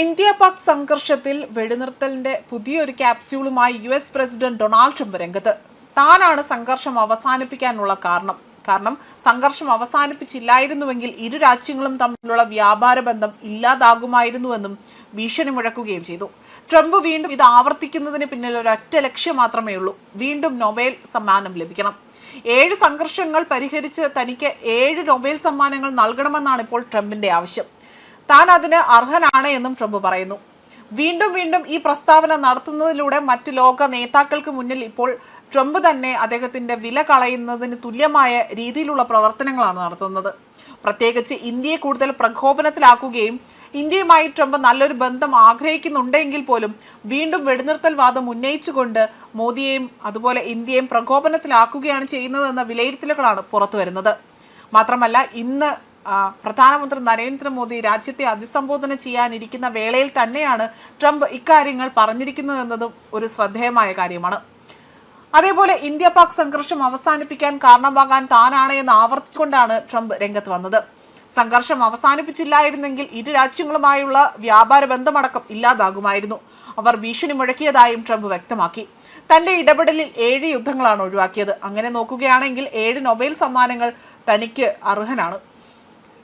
India Pak സംഘർഷത്തിൽ വെടിനിർത്തലിന്റെ പുതിയൊരു ക്യാപ്സ്യൂളുമായി U S president Donald Trump രംഗത്ത്. താനാണ് സംഘർഷം അവസാനിപ്പിക്കാനുള്ള കാരണം. കാരണം സംഘർഷം അവസാനിപ്പിച്ചില്ലായിരുന്നുവെങ്കിൽ ഇരു രാജ്യങ്ങളും തമ്മിലുള്ള വ്യാപാര ബന്ധം ഇല്ലാതാകുമായിരുന്നുവെന്നും ഭീഷണി മുഴക്കുകയും ചെയ്തു. ട്രംപ് വീണ്ടും ഇത് ആവർത്തിക്കുന്നതിന് പിന്നിൽ ഒരൊറ്റ ലക്ഷ്യം മാത്രമേ ഉള്ളൂ. വീണ്ടും നൊബേൽ സമ്മാനം ലഭിക്കണം. ഏഴ് സംഘർഷങ്ങൾ പരിഹരിച്ച് തനിക്ക് ഏഴ് നൊബേൽ സമ്മാനങ്ങൾ നൽകണമെന്നാണ് ഇപ്പോൾ ട്രംപിന്റെ ആവശ്യം. താൻ അതിന് അർഹനാണ് എന്നും ട്രംപ് പറയുന്നു. വീണ്ടും വീണ്ടും ഈ പ്രസ്താവന നടത്തുന്നതിലൂടെ മറ്റു ലോക നേതാക്കൾക്ക് മുന്നിൽ ഇപ്പോൾ ട്രംപ് തന്നെ അദ്ദേഹത്തിന്റെ വില കളയുന്നതിന് തുല്യമായ രീതിയിലുള്ള പ്രവർത്തനങ്ങളാണ് നടത്തുന്നത്. പ്രത്യേകിച്ച് ഇന്ത്യയെ കൂടുതൽ പ്രകോപനത്തിലാക്കുകയും ഇന്ത്യയുമായി ട്രംപ് നല്ലൊരു ബന്ധം ആഗ്രഹിക്കുന്നുണ്ടെങ്കിൽ പോലും വീണ്ടും വെടിനിർത്തൽ വാദം ഉന്നയിച്ചുകൊണ്ട് മോദിയെയും അതുപോലെ ഇന്ത്യയും പ്രകോപനത്തിലാക്കുകയാണ് ചെയ്യുന്നതെന്ന വിലയിരുത്തലുകളാണ് പുറത്തു വരുന്നത് മാത്രമല്ല ഇന്ന് പ്രധാനമന്ത്രി നരേന്ദ്രമോദി രാജ്യത്തെ അഭിസംബോധന ചെയ്യാനിരിക്കുന്ന വേളയിൽ തന്നെയാണ് ട്രംപ് ഇക്കാര്യങ്ങൾ പറഞ്ഞിരിക്കുന്നതെന്നതും ഒരു ശ്രദ്ധേയമായ കാര്യമാണ്. അതേപോലെ ഇന്ത്യ പാക് സംഘർഷം അവസാനിപ്പിക്കാൻ കാരണമാകാൻ താനാണ് എന്ന് ആവർത്തിച്ചുകൊണ്ടാണ് ട്രംപ് രംഗത്ത് വന്നത്. സംഘർഷം അവസാനിപ്പിച്ചില്ലായിരുന്നെങ്കിൽ ഇരു രാജ്യങ്ങളുമായുള്ള വ്യാപാര ബന്ധമടക്കം ഇല്ലാതാകുമായിരുന്നു. അവർ ഭീഷണി മുഴക്കിയതായും ട്രംപ് വ്യക്തമാക്കി. തന്റെ ഇടപെടലിൽ ഏഴ് യുദ്ധങ്ങളാണ് ഒഴിവാക്കിയത്. അങ്ങനെ നോക്കുകയാണെങ്കിൽ ഏഴ് നൊബേൽ സമ്മാനങ്ങൾ തനിക്ക് അർഹനാണ്.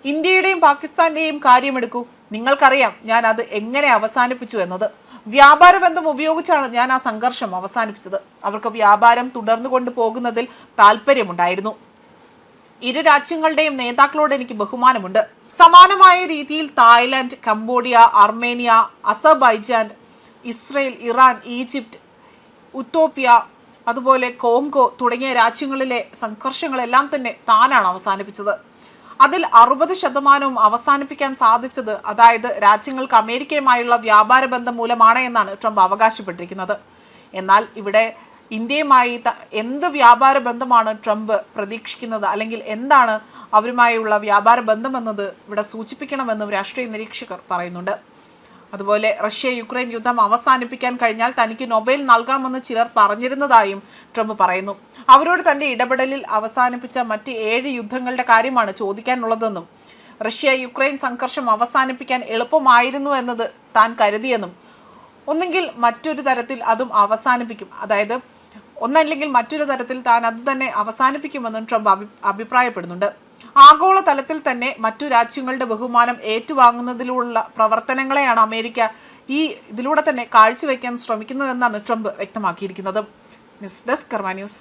ഇന്ത്യയുടെയും പാകിസ്ഥാന്റെയും കാര്യമെടുക്കൂ. നിങ്ങൾക്കറിയാം ഞാൻ അത് എങ്ങനെ അവസാനിപ്പിച്ചു എന്നത്. വ്യാപാര ബന്ധം ഉപയോഗിച്ചാണ് ഞാൻ ആ സംഘർഷം അവസാനിപ്പിച്ചത്. അവർക്ക് വ്യാപാരം തുടർന്നു കൊണ്ടുപോകുന്നതിൽ താല്പര്യമുണ്ടായിരുന്നു ഇരു രാജ്യങ്ങളുടെയും നേതാക്കളോട് എനിക്ക് ബഹുമാനമുണ്ട്. സമാനമായ രീതിയിൽ Thailand Cambodia Armenia Azerbaijan Israel Iran Egypt Ethiopia അതുപോലെ കോങ്കോ തുടങ്ങിയ രാജ്യങ്ങളിലെ സംഘർഷങ്ങളെല്ലാം തന്നെ താനാണ് അവസാനിപ്പിച്ചത്. അതിൽ അറുപത് ശതമാനവും അവസാനിപ്പിക്കാൻ സാധിച്ചത് അതായത് രാജ്യങ്ങൾക്ക് അമേരിക്കയുമായുള്ള വ്യാപാര ബന്ധം മൂലമാണ് എന്നാണ് ട്രംപ് അവകാശപ്പെട്ടിരിക്കുന്നത്. എന്നാൽ ഇവിടെ ഇന്ത്യയുമായി എന്ത് വ്യാപാര ബന്ധമാണ് ട്രംപ് പ്രതീക്ഷിക്കുന്നത്? അല്ലെങ്കിൽ എന്താണ് അവരുമായുള്ള വ്യാപാര ബന്ധമെന്നത് ഇവിടെ സൂചിപ്പിക്കണമെന്നും രാഷ്ട്രീയ നിരീക്ഷകർ പറയുന്നുണ്ട്. അതുപോലെ റഷ്യ യുക്രൈൻ യുദ്ധം അവസാനിപ്പിക്കാൻ കഴിഞ്ഞാൽ തനിക്ക് നൊബേൽ നൽകാമെന്ന് ചിലർ പറഞ്ഞിരുന്നതായും ട്രംപ് പറയുന്നു. അവരോട് തന്റെ ഇടപെടലിൽ അവസാനിപ്പിച്ച മറ്റ് ഏഴ് യുദ്ധങ്ങളുടെ കാര്യമാണ് ചോദിക്കാനുള്ളതെന്നും റഷ്യ യുക്രൈൻ സംഘർഷം അവസാനിപ്പിക്കാൻ എളുപ്പമായിരുന്നു എന്നത് താൻ കരുതിയെന്നും ഒന്നെങ്കിൽ മറ്റൊരു തരത്തിൽ അതും അവസാനിപ്പിക്കും. അതായത് ഒന്നല്ലെങ്കിൽ മറ്റൊരു തരത്തിൽ താൻ അത് തന്നെ അവസാനിപ്പിക്കുമെന്നും ട്രംപ് അഭിപ്രായപ്പെടുന്നുണ്ട്. ആഗോള തലത്തിൽ തന്നെ മറ്റു രാജ്യങ്ങളുടെ ബഹുമാനം ഏറ്റുവാങ്ങുന്നതിലുള്ള പ്രവർത്തനങ്ങളെയാണ് അമേരിക്ക ഈ ഇതിലൂടെ തന്നെ കാഴ്ചവെക്കാൻ ശ്രമിക്കുന്നതെന്നാണ് ട്രംപ് വ്യക്തമാക്കിയിരിക്കുന്നത്. News desk Karma news.